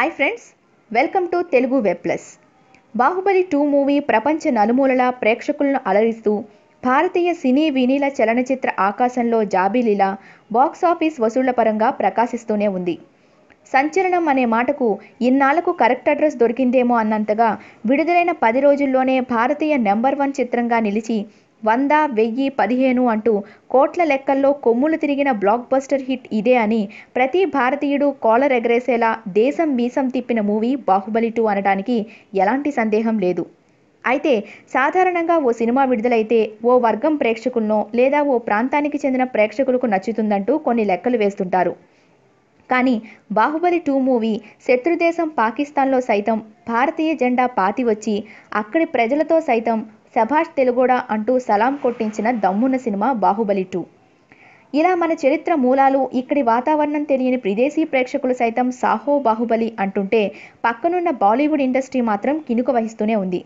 Hi friends welcome to Telugu web plus Baahubali two movie ప్రపంచ నలుమూలల ప్రేక్షకులను అలరిస్తూ భారతీయ సినీ వినీల చలనచిత్ర ఆకాశంలో జాబిలిలా బాక్సాఫీస్ వసూళ్ళ పరంగా ప్రకాశిస్తూనే ఉంది. సంచలనం అనే మాటకు ఇన్నాళ్ళకు కరెక్ట్ అడ్రస్ దొరికిందేమో అన్నంతగా విడుదలైన పది రోజుల్లోనే భారతీయ నెంబర్ వన్ చిత్రంగా నిలిచి వంద వెయ్యి పదిహేను అంటూ కోట్ల లెక్కల్లో కొమ్ములు తిరిగిన బ్లాక్ బస్టర్ హిట్ ఇదే అని ప్రతి భారతీయుడు కాలర్ ఎగరేసేలా దేశం మీసం తిప్పిన మూవీ బాహుబలి టూ అనడానికి ఎలాంటి సందేహం లేదు. అయితే సాధారణంగా ఓ సినిమా విడుదలైతే ఓ వర్గం ప్రేక్షకులను లేదా ఓ ప్రాంతానికి చెందిన ప్రేక్షకులకు నచ్చుతుందంటూ కొన్ని లెక్కలు వేస్తుంటారు. కానీ బాహుబలి టూ మూవీ శత్రుదేశం పాకిస్తాన్లో సైతం భారతీయ జెండా పాతి వచ్చి అక్కడి ప్రజలతో సైతం సభాష్ తెలుగోడా అంటూ సలాం కొట్టించిన దమ్మున్న సినిమా బాహుబలి టూ. ఇలా మన చరిత్ర మూలాలు ఇక్కడి వాతావరణం తెలియని విదేశీ ప్రేక్షకులు సైతం సాహో బాహుబలి అంటుంటే పక్కనున్న బాలీవుడ్ ఇండస్ట్రీ మాత్రం కినుక వహిస్తూనే ఉంది.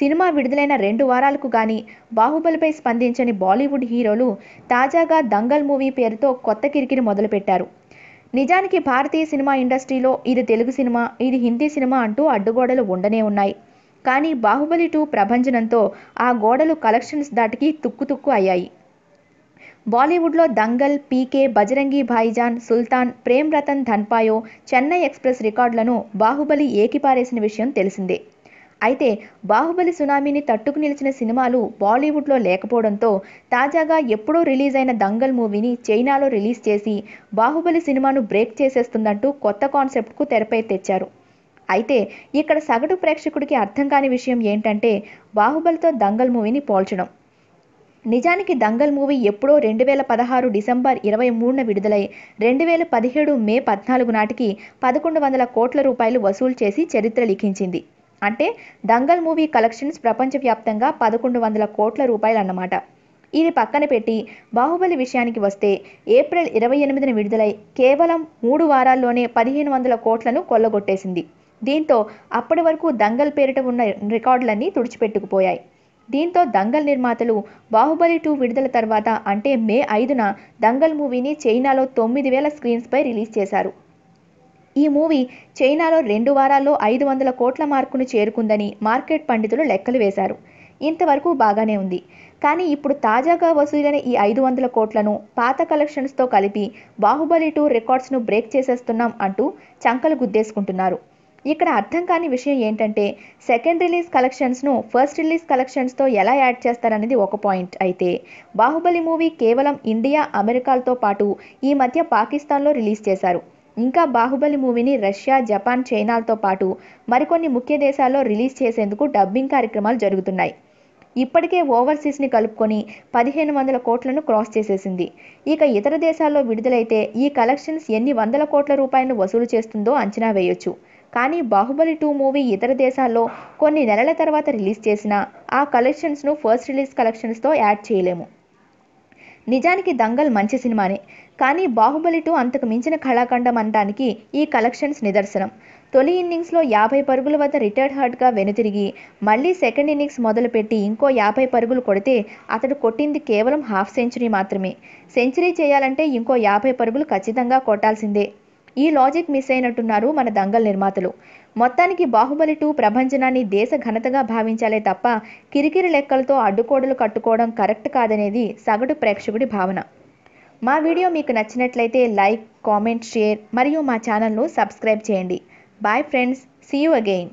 సినిమా విడుదలైన రెండు వారాలకు గాని బాహుబలిపై స్పందించని బాలీవుడ్ హీరోలు తాజాగా దంగల్ మూవీ పేరుతో కొత్త కిరికిరి మొదలుపెట్టారు. నిజానికి భారతీయ సినిమా ఇండస్ట్రీలో ఇది తెలుగు సినిమా ఇది హిందీ సినిమా అంటూ అడ్డుగోడలు ఉండనే ఉన్నాయి. కానీ బాహుబలి టూ ప్రభంజనంతో ఆ గోడలు కలెక్షన్స్ దాటికి తుక్కు తుక్కు అయ్యాయి. బాలీవుడ్లో దంగల్ పీకే బజరంగి భాయిజాన్ సుల్తాన్ ప్రేమ్ రతన్ ధన్పాయో చెన్నై ఎక్స్ప్రెస్ రికార్డులను బాహుబలి ఏకిపారేసిన విషయం తెలిసిందే. అయితే బాహుబలి సునామీని తట్టుకు నిలిచిన సినిమాలు బాలీవుడ్లో లేకపోవడంతో తాజాగా ఎప్పుడో రిలీజ్ అయిన దంగల్ మూవీని చైనాలో రిలీజ్ చేసి బాహుబలి సినిమాను బ్రేక్ చేసేస్తుందంటూ కొత్త కాన్సెప్ట్కు తెరపై తెచ్చారు. అయితే ఇక్కడ సగటు ప్రేక్షకుడికి అర్థం కాని విషయం ఏంటంటే బాహుబలితో దంగల్ మూవీని పోల్చడం. నిజానికి దంగల్ మూవీ ఎప్పుడో రెండు వేల పదహారు డిసెంబర్ ఇరవై మూడున విడుదలై రెండు వేల పదిహేడు మే పద్నాలుగు నాటికి పదకొండు వందల కోట్ల రూపాయలు వసూలు చేసి చరిత్ర లిఖించింది. అంటే దంగల్ మూవీ కలెక్షన్స్ ప్రపంచవ్యాప్తంగా పదకొండు వందల కోట్ల రూపాయలు అన్నమాట ఇది పక్కన పెట్టి బాహుబలి విషయానికి వస్తే ఏప్రిల్ ఇరవై ఎనిమిదిన విడుదలై కేవలం మూడు వారాల్లోనే పదిహేను వందల కోట్లను కొల్లగొట్టేసింది. దీంతో అప్పటి వరకు దంగల్ పేరిట ఉన్న రికార్డులన్నీ తుడిచిపెట్టుకుపోయాయి. దీంతో దంగల్ నిర్మాతలు బాహుబలి టూ విడుదల తర్వాత అంటే మే ఐదున దంగల్ మూవీని చైనాలో తొమ్మిది వేల స్క్రీన్స్పై రిలీజ్ చేశారు. ఈ మూవీ చైనాలో రెండు వారాల్లో ఐదు వందల కోట్ల మార్కును చేరుకుందని మార్కెట్ పండితులు లెక్కలు వేశారు. ఇంతవరకు బాగానే ఉంది. కానీ ఇప్పుడు తాజాగా వసూలైన ఈ ఐదు వందల కోట్లను పాత కలెక్షన్స్తో కలిపి బాహుబలి టూ రికార్డ్స్ను బ్రేక్ చేసేస్తున్నాం అంటూ చంకలు గుద్దేసుకుంటున్నారు. ఇక్కడ అర్థం కాని విషయం ఏంటంటే సెకండ్ రిలీజ్ కలెక్షన్స్ను ఫస్ట్ రిలీజ్ కలెక్షన్స్తో ఎలా యాడ్ చేస్తారనేది ఒక పాయింట్ అయితే బాహుబలి మూవీ కేవలం ఇండియా అమెరికాలతో పాటు ఈ మధ్య పాకిస్తాన్లో రిలీజ్ చేశారు. ఇంకా బాహుబలి మూవీని రష్యా జపాన్ చైనాలతో పాటు మరికొన్ని ముఖ్య దేశాల్లో రిలీజ్ చేసేందుకు డబ్బింగ్ కార్యక్రమాలు జరుగుతున్నాయి. ఇప్పటికే ఓవర్సీస్ని కలుపుకొని పదిహేను వందల కోట్లను క్రాస్ చేసేసింది. ఇక ఇతర దేశాల్లో విడుదలైతే ఈ కలెక్షన్స్ ఎన్ని వందల కోట్ల రూపాయలను వసూలు చేస్తుందో అంచనా వేయొచ్చు. కానీ బాహుబలి టూ మూవీ ఇతర దేశాల్లో కొన్ని నెలల తర్వాత రిలీజ్ చేసిన ఆ కలెక్షన్స్ను ఫస్ట్ రిలీజ్ కలెక్షన్స్తో యాడ్ చేయలేము. నిజానికి దంగల్ మంచి సినిమానే కానీ బాహుబలి టూ అంతకు మించిన కళాఖండం అనడానికి ఈ కలెక్షన్స్ నిదర్శనం. తొలి ఇన్నింగ్స్లో యాభై పరుగుల వద్ద రిటైర్డ్ హార్డ్గా వెనుతిరిగి మళ్ళీ సెకండ్ ఇన్నింగ్స్ మొదలుపెట్టి ఇంకో యాభై పరుగులు కొడితే అతడు కొట్టింది కేవలం హాఫ్ సెంచరీ మాత్రమే. సెంచరీ చేయాలంటే ఇంకో యాభై పరుగులు ఖచ్చితంగా కొట్టాల్సిందే. ఈ లాజిక్ మిస్ అయినట్టున్నారు మన దంగల్ నిర్మాతలు. మొత్తానికి బాహుబలి టూ ప్రభంజనాన్ని దేశ ఘనతగా భావించాలే తప్ప కిరికిరి లెక్కలతో అడ్డుకోడలు కట్టుకోవడం కరెక్ట్ కాదనేది సగటు ప్రేక్షకుడి భావన. మా వీడియో మీకు నచ్చినట్లయితే లైక్ కామెంట్ షేర్ మరియు మా ఛానల్ను సబ్స్క్రైబ్ చేయండి. Bye friends see you again